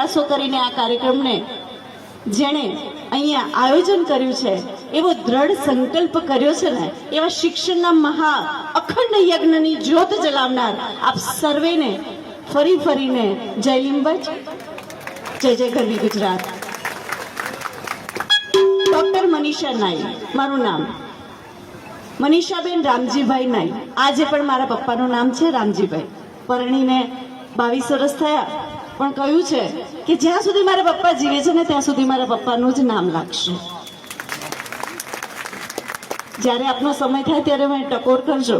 પ્રયાસો કરીને આ કાર્યક્રમને જેણે અહીંયા આયોજન કર્યું છે, એવો દ્રઢ સંકલ્પ કર્યો છે ને, એવા શિક્ષણના મહા અખંડ યજ્ઞની જ્યોત જલાવનાર આપ સર્વેને ફરી ફરીને જય લીંબજ, જય જય ગરવી ગુજરાત. ડોક્ટર મનીષા નાઈ, મારું નામ. મનીષાબેન રામજીભાઈ નાઈ. આજે પણ મારા પપ્પાનું નામ છે રામજીભાઈ. પરણીને બાવીસ વર્ષ થયા. પણ કહ્યું છે કે જ્યાં સુધી મારા પપ્પા જીવે છે ને ત્યાં સુધી મારા પપ્પાનું જ નામ લાગશે. જ્યારે આપનો સમય થાય ત્યારે મને ટકોર કરજો.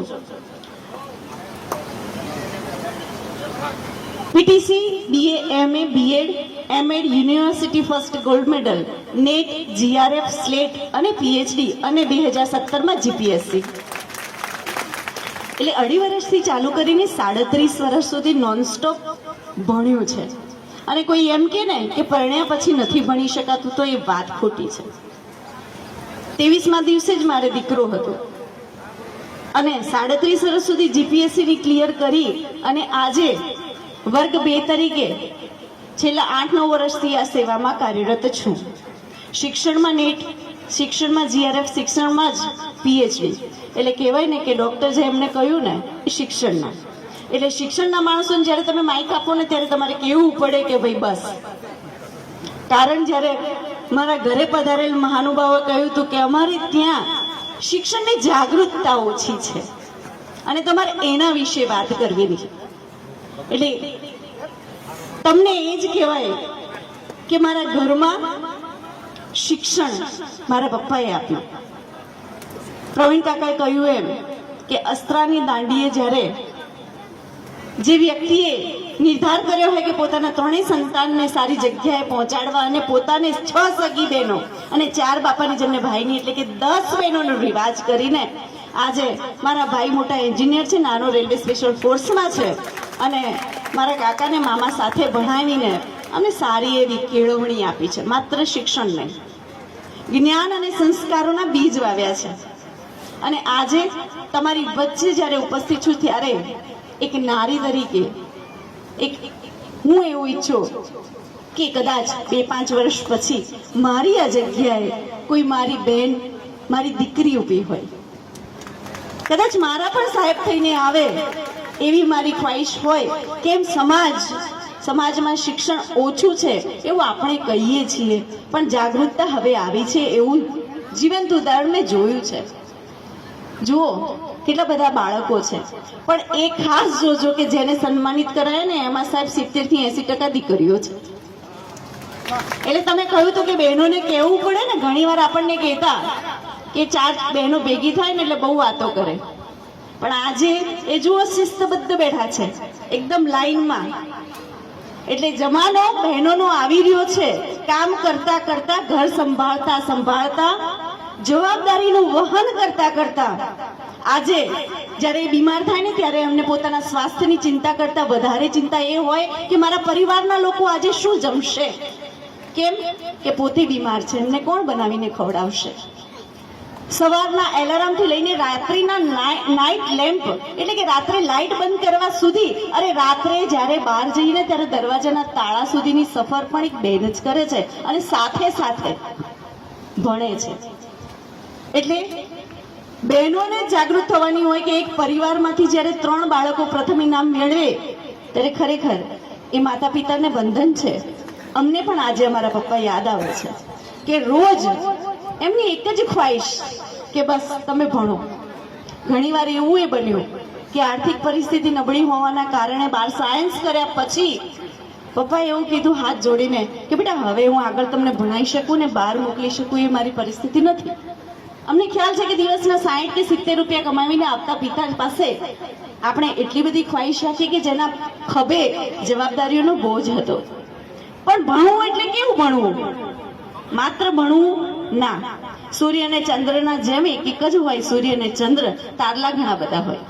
PTC BA MA BEd MEd university first gold medal NET JRF SLET અને પીએચડી અને બે હજાર સત્તરમાં જીપીએસસી એટલે અઢી વર્ષથી ચાલુ કરીને સાડત્રીસ વર્ષ સુધી નોનસ્ટોપ ભણ્યું છે. અને કોઈ એમ કે ને કે પરણ્યા પછી નથી ભણી શકાતું, તો એ વાત ખોટી છે. ત્રેવીસમાં દિવસે જ મારે દીકરો હતો. અને સાડત્રીસ વર્ષ સુધી જીપીએસસીની ક્લિયર કરી અને આજે વર્ગ બે તરીકે છેલ્લા આઠ નવ વર્ષથી આ સેવામાં કાર્યરત છું. શિક્ષણમાં નેટ શિક્ષણમાં જીઆરએફ શિક્ષણમાં જ પીએચડી એટલે કહેવાય ને કે ડૉક્ટર જે એમને કહ્યું ને, એ શિક્ષણના. એટલે શિક્ષણના માણસોને જ્યારે તમે માઇક આપો ને, ત્યારે તમારે કહેવું પડે કે ભાઈ બસ. કારણ જ્યારે મારા ઘરે પધારેલ મહાનુભાવે કહ્યું હતું કે અમારે ત્યાં શિક્ષણની જાગૃતતા ઓછી છે. અને તમારે એના વિશે વાત કરવી. એટલે તમને એ જ કહેવાય કે મારા ઘરમાં શિક્ષણ મારા પપ્પાએ આપ્યું. પ્રવીણ કાકાએ કહ્યું એમ કે અસ્ત્રાની દાંડીએ જ્યારે જે વ્યક્તિએ નિર્ધાર કર્યો હોય કે પોતાના ત્રણેય સંતાનને સારી જગ્યાએ પહોંચાડવા અને પોતાને છ સગી બહેનો અને ચાર બાપાની જેમને ભાઈની એટલે કે દસ બહેનોનો રિવાજ કરીને આજે મારા ભાઈ મોટા એન્જિનિયર છે, નાનો રેલવે સ્પેશિયલ ફોર્સમાં છે અને મારા કાકાને મામા સાથે ભણાવીને અમે સારી એવી કેળવણી આપી છે. માત્ર શિક્ષણ નહીં જ્ઞાન અને સંસ્કારોના બીજ વાવ્યા છે. અને આજે તમારી વચ્ચે જ્યારે ઉપસ્થિત છું ત્યારે એક નારી તરીકે, એક હું એવું ઈચ્છું કે કદાચ બે પાંચ વર્ષ પછી મારી આ જગ્યાએ કોઈ મારી બેન, મારી દીકરી ઊભી હોય. કદાચ મારા પણ સાહેબ થઈને આવે એવી મારી ખ્વાહિશ હોય કેમ સમાજ સમાજમાં શિક્ષણ ઓછું છે એવું આપણે કહીએ છીએ. પણ જાગૃતતા હવે આવી છે એવું જીવંત ઉદાહરણ મેં જોયું છે. જુઓ, કેટલા બધા બાળકો છે. પણ એ ખાસ જોજો કે જેને સન્માનિત કરાય ને એમાં સાહેબ સિત્તેરથી એસી ટકા દીકરીઓ છે. એટલે તમે કહ્યું તો કે બહેનોને કહેવું પડે ને ઘણીવાર આપણને કહેતા કે ચાર બહેનો ભેગી થાય ને એટલે બહુ વાતો કરે. પણ આજે એ જુઓ, શિસ્તબદ્ધ બેઠા છે. એકદમ લાઈનમાં. એટલે જમાનો બહેનોનો આવી રહ્યો છે. કામ કરતા કરતા, ઘર સંભાળતા સંભાળતા, જવાબદારીનું વહન કરતા કરતા, આજે જ્યારે બીમાર થાય ને ત્યારે અમને પોતાના સ્વાસ્થ્યની ચિંતા કરતા વધારે ચિંતા એ હોય કે મારા પરિવારના લોકો આજે શું જમશે? કેમ? કે પોતે બીમાર છે. એમને કોણ બનાવીને ખવડાવશે? સવારના એલાર્મથી લઈને રાત્રિના નાઇટ લેમ્પ એટલે કે રાત્રે લાઇટ બંધ કરવા સુધી, અરે રાત્રે જ્યારે બહાર જઈને ત્યારે દરવાજાના તાળા સુધીની સફર પણ એક બેન જ કરે છે અને સાથે સાથે ભણે છે. એટલે બહેનોને જાગૃત થવાની હોય કે એક પરિવારમાંથી જ્યારે ત્રણ બાળકો પ્રથમ ઇનામ મેળવે, ત્યારે ખરેખર એ માતા પિતાને બંધન છે. અમને પણ આજે અમારા પપ્પા યાદ આવે છે કે રોજ એમની એક જ ખ્વાહિશ કે બસ તમે ભણો. ઘણીવાર એવું એ બન્યું કે આર્થિક પરિસ્થિતિ નબળી હોવાના કારણે બાર સાયન્સ કર્યા પછી પપ્પાએ એવું કીધું હાથ જોડીને કે બેટા, હવે હું આગળ તમને ભણાવી શકું ને બહાર મોકલી શકું એ મારી પરિસ્થિતિ નથી. અમને ખ્યાલ છે કે દિવસના સાઠ કે સિત્તેર રૂપિયા કમાવીને આવતા પિતા પાસે આપણે એટલી બધી ખ્વાહિશ રાખી કે જેના ખભે જવાબદારીઓનો બોજ હતો. પણ ભણવું એટલે કેવું ભણવું? માત્ર ભણવું ના. સૂર્ય અને ચંદ્રના જેમ એક જ હોય, સૂર્ય અને ચંદ્ર તારલા ઘણા બધા હોય.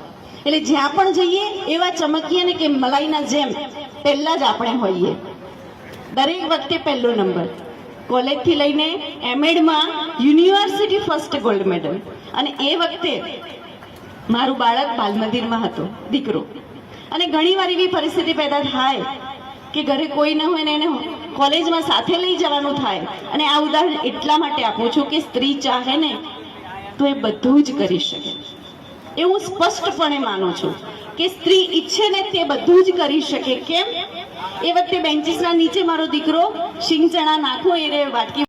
એટલે જ્યાં પણ જઈએ, એવા ચમકીએ ને કે મલાઈના જેમ પહેલા જ આપણે હોઈએ. દરેક વખતે પહેલો નંબર. કોલેજથી લઈને એમએડમાં યુનિવર્સિટી ફર્સ્ટ ગોલ્ડ મેડલ. અને એ વખતે મારું બાળક બાલ મંદિરમાં હતું, દીકરો. અને ઘણીવાર એવી પરિસ્થિતિ પેદા થાય કે ઘરે કોઈ ન હોય ને એને કોલેજમાં સાથે લઈ જવાનું થાય. અને આ ઉદાહરણ એટલા માટે આપું છું કે સ્ત્રી ચાહે ને તો એ બધું જ કરી શકે. એ હું સ્પષ્ટપણે માનું છું કે સ્ત્રી ઈચ્છે ને તે બધું જ કરી શકે. કેમ? એ વખતે બેન્ચીસના નીચે મારો દીકરો શિંગ ચણા નાખો, એને વાટકી